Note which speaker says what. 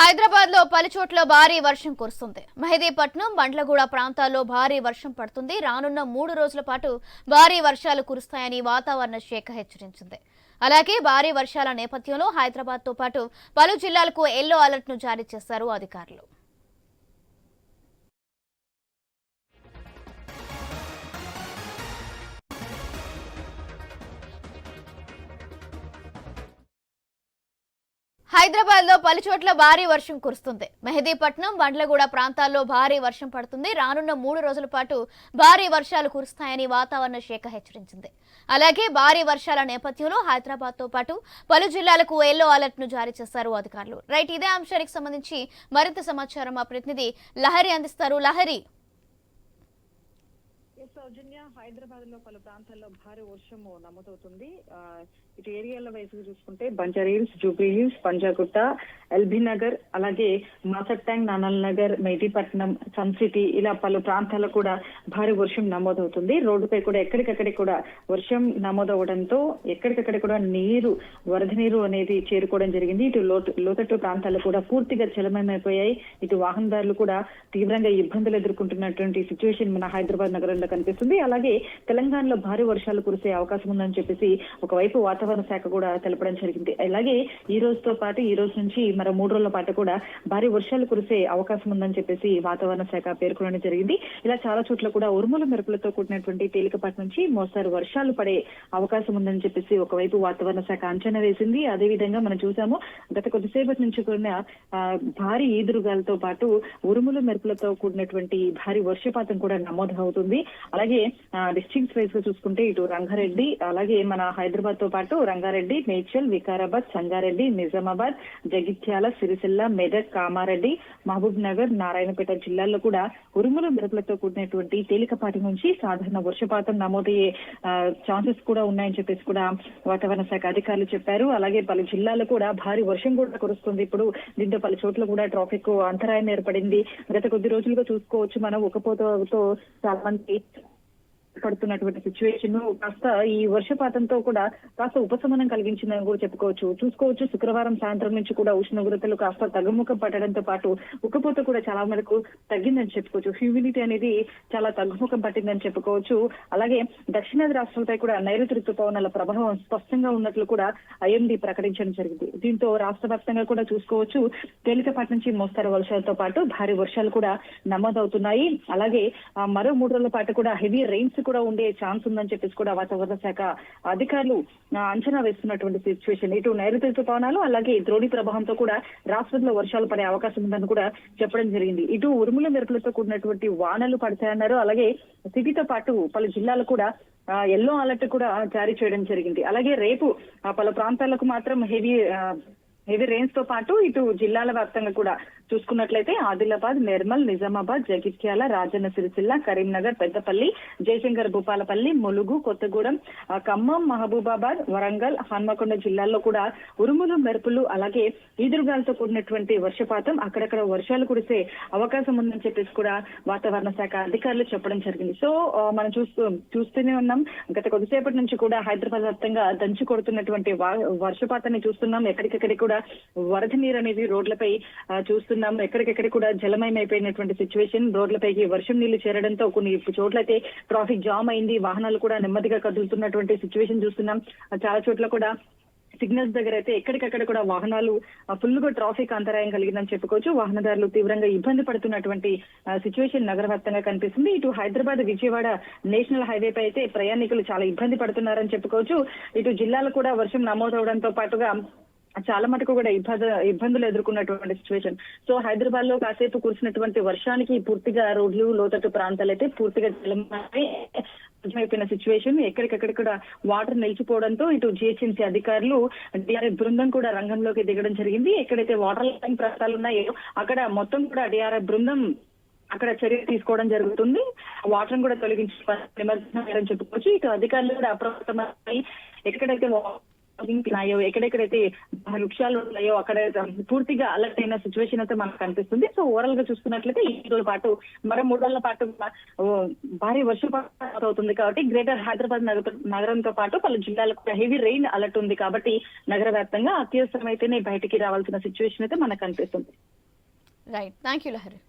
Speaker 1: హైదరాబాద్లో పలుచోట్ల భారీ వర్షం కురుస్తుంది. మెహదీపట్నం బండ్లగూడ ప్రాంతాల్లో భారీ వర్షం పడుతుంది. రానున్న మూడు రోజుల పాటు భారీ వర్షాలు కురుస్తాయని వాతావరణ శాఖ హెచ్చరించింది. అలాగే భారీ వర్షాల నేపథ్యంలో హైదరాబాద్తో పాటు పలు జిల్లాలకు ఎల్లో అలర్ట్ను జారీ చేశారు అధికారులు. హైదరాబాద్లో పలుచోట్ల భారీ వర్షం కురుస్తుంది. మెహదీపట్నం బండ్లగూడ ప్రాంతాల్లో భారీ వర్షం పడుతుంది. రానున్న మూడు రోజుల పాటు భారీ వర్షాలు కురుస్తాయని వాతావరణ శాఖ హెచ్చరించింది. అలాగే భారీ వర్షాల నేపథ్యంలో హైదరాబాద్తో పాటు పలు జిల్లాలకు ఎల్లో అలర్ట్ను జారీ చేశారు అధికారులు. రైట్ ఇదే అంశానికి సంబంధించి మరింత సమాచారం మా ప్రతినిధి లహరి అందిస్తారు. లహరి.
Speaker 2: సౌజన్య హైదరాబాద్లో పలు ప్రాంతాల్లో భారీ వర్షము నమోదవుతుంది. ఇటు ఏరియాల వైపు చూసుకుంటే Banjara Hills Jubilee Hills Panjagutta LB Nagar అలాగే మాసట్టాంగ్ Tank Nanal Nagar Mehdipatnam Sun City ఇలా పలు ప్రాంతాల్లో కూడా భారీ వర్షం నమోదవుతుంది. రోడ్డుపై కూడా ఎక్కడికక్కడికి కూడా వర్షం నమోదవడంతో ఎక్కడికక్కడ కూడా నీరు వరద నీరు అనేది చేరుకోవడం జరిగింది. ఇటు లోతట్టు ప్రాంతాలు కూడా పూర్తిగా జలమయమైపోయాయి ఇటు వాహనదారులు కూడా తీవ్రంగా ఇబ్బందులు ఎదుర్కొంటున్నటువంటి సిచ్యువేషన్ మన హైదరాబాద్ నగరంలో కనిపిస్తుంది. అలాగే తెలంగాణలో భారీ వర్షాలు కురిసే అవకాశం ఉందని చెప్పేసి ఒకవైపు వాతావరణ శాఖ కూడా తెలపడం జరిగింది. అలాగే ఈ రోజుతో పాటు ఈ రోజు నుంచి మరో మూడు రోజుల పాటు కూడా భారీ వర్షాలు కురిసే అవకాశం ఉందని చెప్పేసి వాతావరణ శాఖ పేర్కొనడం జరిగింది. ఇలా చాలా చోట్ల కూడా ఉరుముల మెరుపులతో కూడినటువంటి తేలికపాటి నుంచి మోస్తారు వర్షాలు పడే అవకాశం ఉందని చెప్పేసి ఒకవైపు వాతావరణ శాఖ అంచనా వేసింది. అదే విధంగా మనం చూసాము గత కొద్దిసేపటి నుంచి కూడా భారీ ఈదురుగాలతో పాటు ఉరుములు మెరుపులతో కూడినటువంటి భారీ వర్షపాతం కూడా నమోదు అవుతుంది. అలాగే డిస్ట్రిక్ట్స్ వైజ్గా చూసుకుంటే ఇటు రంగారెడ్డి అలాగే మన హైదరాబాద్తో పాటు రంగారెడ్డి మేడ్చల్ వికారాబాద్ సంగారెడ్డి నిజామాబాద్ జగిత్యాల సిరిసిల్ల మెదక్ కామారెడ్డి మహబూబ్ నగర్ నారాయణపేట జిల్లాల్లో కూడా ఉరుములు మెరుపులతో కూడినటువంటి తేలికపాటి నుంచి సాధారణ వర్షపాతం నమోదయ్యే ఛాన్సెస్ కూడా ఉన్నాయని చెప్పేసి కూడా వాతావరణ శాఖ అధికారులు చెప్పారు. అలాగే పలు జిల్లాల్లో కూడా భారీ వర్షం కూడా కురుస్తుంది. ఇప్పుడు దీంతో పలు చోట్ల కూడా ట్రాఫిక్ అంతరాయం ఏర్పడింది. గత కొద్ది రోజులుగా చూసుకోవచ్చు మనం. ఉకపోతతో చాలా మంది పడుతున్నటువంటి సిచ్యువేషన్ కాస్త ఈ వర్షపాతంతో కూడా కాస్త ఉపశమనం కలిగించిందని కూడా చెప్పుకోవచ్చు. చూసుకోవచ్చు శుక్రవారం సాయంత్రం నుంచి కూడా ఉష్ణోగ్రతలు కాస్త తగ్గుముఖం పట్టడంతో పాటు ఉక్కపోత కూడా చాలా వరకు తగ్గిందని చెప్పుకోవచ్చు. హ్యూమిడిటీ అనేది చాలా తగ్గుముఖం పట్టిందని చెప్పుకోవచ్చు. అలాగే దక్షిణాది రాష్ట్రాలపై కూడా నైరుతి ఋతుపవనాల ప్రభావం స్పష్టంగా ఉన్నట్లు కూడా ఐఎండి ప్రకటించడం జరిగింది. దీంతో రాష్ట్ర వ్యాప్తంగా కూడా చూసుకోవచ్చు. తేలికపాటి నుంచి మోస్తారు వర్షాలతో పాటు భారీ వర్షాలు కూడా నమోదవుతున్నాయి. అలాగే ఆ, మరో మూడు రోజుల పాటు కూడా హెవీ రెయిన్స్ కూడా ఉండే ఛాన్స్ ఉందని చెప్పేసి కూడా వాతావరణ శాఖ అధికారులు అంచనా వేస్తున్నటువంటి సిచ్యువేషన్ ఇటు నైరుతి పవనాలు అలాగే ద్రోణి ప్రభావంతో కూడా రాష్ట్రంలో వర్షాలు పడే అవకాశం ఉందని కూడా చెప్పడం జరిగింది. ఇటు ఉరుముల మెరుపులతో కూడినటువంటి వానలు పడతాయన్నారు. అలాగే సిటీతో పాటు పలు జిల్లాలు కూడా ఎల్లో అలర్ట్ కూడా జారీ చేయడం జరిగింది. అలాగే రేపు పలు ప్రాంతాలకు మాత్రం హెవీ హెవీ రెయిన్స్తో పాటు ఇటు జిల్లాల వ్యాప్తంగా కూడా చూసుకున్నట్లయితే ఆదిలాబాద్ నిర్మల్ నిజామాబాద్ జగిత్యాల రాజన్న సిరిసిల్ల కరీంనగర్ పెద్దపల్లి జయశంకర్ భూపాలపల్లి ములుగు కొత్తగూడెం ఖమ్మం మహబూబాబాద్ వరంగల్ హన్మకొండ జిల్లాల్లో కూడా ఉరుములు మెరుపులు అలాగే ఈదురుగాలతో కూడినటువంటి వర్షపాతం అక్కడక్కడ వర్షాలు కురిసే అవకాశం ఉందని చెప్పేసి కూడా వాతావరణ శాఖ అధికారులు చెప్పడం జరిగింది. సో మనం చూస్తూ చూస్తూనే ఉన్నాం. గత కొద్దిసేపటి నుంచి కూడా హైదరాబాద్ వ్యాప్తంగా దంచి కొడుతున్నటువంటి వర్షపాతాన్ని చూస్తున్నాం. ఎక్కడికెక్కడికి కూడా వరద నీరు అనేది రోడ్లపై చూస్తున్నాం. ఎక్కడికెక్కడ కూడా జలమయం అయిపోయినటువంటి సిచ్యువేషన్ రోడ్లపైకి వర్షం నీళ్ళు చేరడంతో కొన్ని చోట్లయితే ట్రాఫిక్ జామ్ అయింది. వాహనాలు కూడా నెమ్మదిగా కదులుతున్నటువంటి సిచ్యువేషన్ చూస్తున్నాం. చాలా చోట్ల కూడా సిగ్నల్స్ దగ్గర అయితే ఎక్కడికక్కడ కూడా వాహనాలు ఫుల్గా ట్రాఫిక్ అంతరాయం కలిగిందని చెప్పుకోవచ్చు. వాహనదారులు తీవ్రంగా ఇబ్బంది పడుతున్నటువంటి సిచ్యువేషన్ నగర వ్యాప్తంగా కనిపిస్తుంది. ఇటు హైదరాబాద్ విజయవాడ నేషనల్ హైవే పై అయితే ప్రయాణికులు చాలా ఇబ్బంది పడుతున్నారని చెప్పుకోవచ్చు. ఇటు జిల్లాలో కూడా వర్షం నమోదవడంతో పాటుగా చాలా మటుకు కూడా ఇబ్బంది ఇబ్బందులు ఎదుర్కొన్నటువంటి సిచ్యువేషన్ సో హైదరాబాద్లో కాసేపు కురిసినటువంటి వర్షానికి పూర్తిగా రోడ్లు లోతట్టు ప్రాంతాలు అయితే పూర్తిగా జలమై అయిపోయిన సిచ్యువేషన్ ఎక్కడికక్కడ కూడా వాటర్ నిలిచిపోవడంతో ఇటు జిహెచ్ఎంసీ అధికారులు డిఆర్ఎఫ్ బృందం కూడా రంగంలోకి దిగడం జరిగింది. ఎక్కడైతే వాటర్ లైన్ ప్రాంతాలు ఉన్నాయో అక్కడ మొత్తం కూడా డిఆర్ఎఫ్ బృందం అక్కడ చర్య తీసుకోవడం జరుగుతుంది. వాటర్ కూడా తొలగించి నిమజ్జనం చెప్పుకోవచ్చు ఇటు అధికారులు కూడా అప్రమత్తమై ఎక్కడైతే ఉన్నాయో ఎక్కడెక్కడైతే వృక్షాలు ఉన్నాయో అక్కడ పూర్తిగా అలర్ట్ అయిన సిచ్యువేషన్ అయితే మనకు కనిపిస్తుంది. సో ఓవరాల్గా చూసుకున్నట్లయితే ఈ రోజుల పాటు మరో మూడు రోజుల పాటు భారీ వర్షపాతం అవుతుంది కాబట్టి గ్రేటర్ హైదరాబాద్ నగర నగరంతో పాటు పలు జిల్లాలకు హెవీ రెయిన్ అలర్ట్ ఉంది కాబట్టి నగర వ్యాప్తంగా అత్యవసరమైతేనే బయటికి రావాల్సిన సిచ్యువేషన్ అయితే మనకు కనిపిస్తుంది.
Speaker 1: Right thank you Lahari